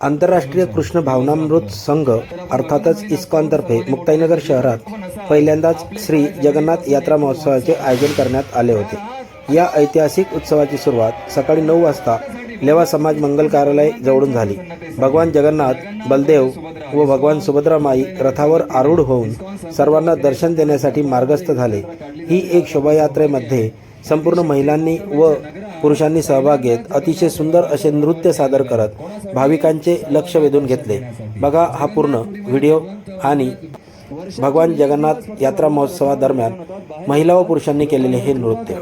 आंतरराष्ट्रीय कृष्ण भावनामृत संघ अर्थातच इस्कॉनतर्फे मुक्ताईनगर शहरात पहिल्यांदाच श्री जगन्नाथ यात्रा महोत्सवाचे आयोजन करण्यात आले होते. या ऐतिहासिक उत्सवाची सुरुवात सकाळी नऊ वाजता लेवा समाज मंगल कार्यालय जवळून झाली. भगवान जगन्नाथ बलदेव व भगवान सुभद्रामाई रथावर आरूढ होऊन सर्वांना दर्शन देण्यासाठी मार्गस्थ झाले. ही एक शोभायात्रेमध्ये संपूर्ण महिलांनी व पुरुषांनी सहभाग घेत अतिशय सुंदर असे नृत्य सादर करत भाविकांचे लक्ष वेधून घेतले. बघा हा पूर्ण व्हिडिओ आणि भगवान जगन्नाथ यात्रा महोत्सवादरम्यान महिला व पुरुषांनी केलेले हे नृत्य.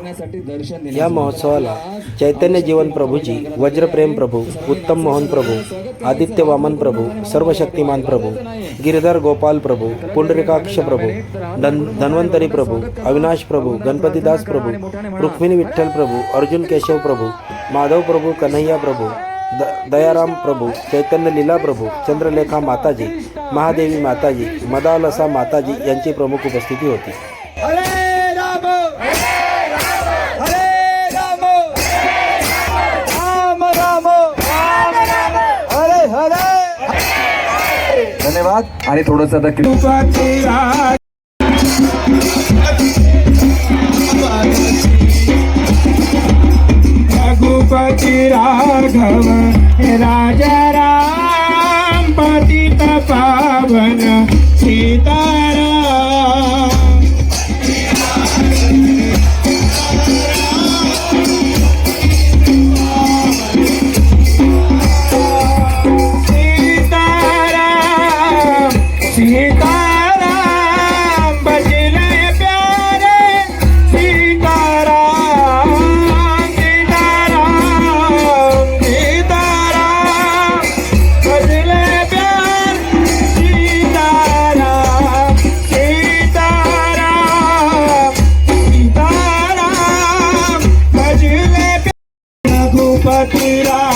या महोत्सवाला चैतन्य जीवन प्रभूजी वज्रप्रेम प्रभू उत्तम मोहन प्रभू आदित्य वामन प्रभू सर्वशक्तिमान प्रभू गिरधर गोपाल प्रभू पुंडरिकाक्ष प्रभू धन धन्वंतरी प्रभू अविनाश प्रभू गणपतीदास प्रभू रुक्मिणी विठ्ठल प्रभू अर्जुन केशव प्रभू माधव प्रभू कन्हैया प्रभू द दयाराम प्रभू चैतन्य लीला प्रभू चंद्रलेखा माताजी महादेवी माताजी मदालसा माताजी यांची प्रमुख उपस्थिती होती. हरे राम हरे राम राम राम हरे हरे. धन्यवाद. आणि थोडस आता Raghav Raja Yeah. tirar.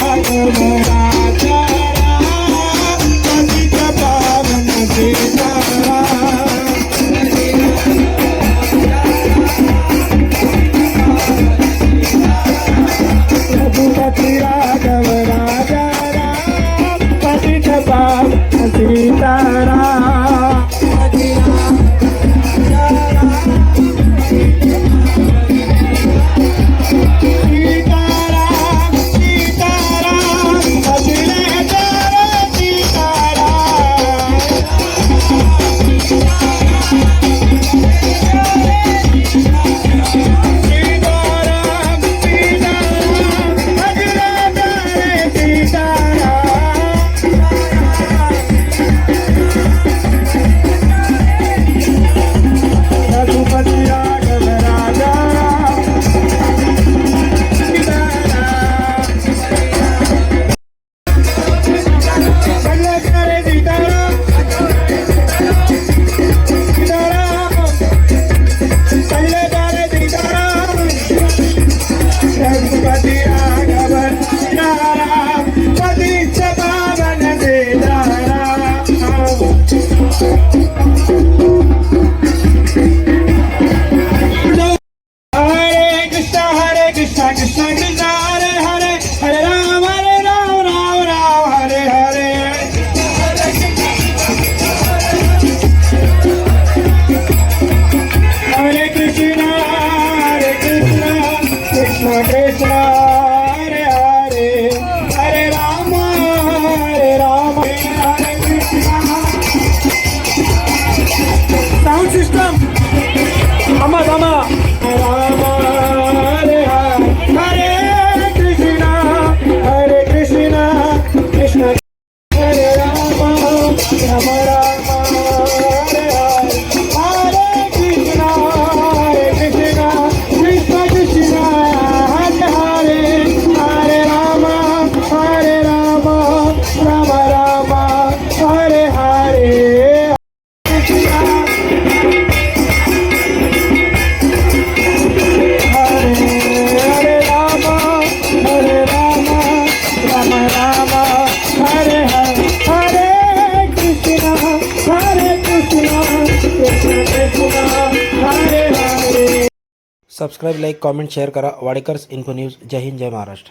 Subscribe like comment share करा। वाडेकर्स इन्फो न्यूज़ जय हिंद जय महाराष्ट्र।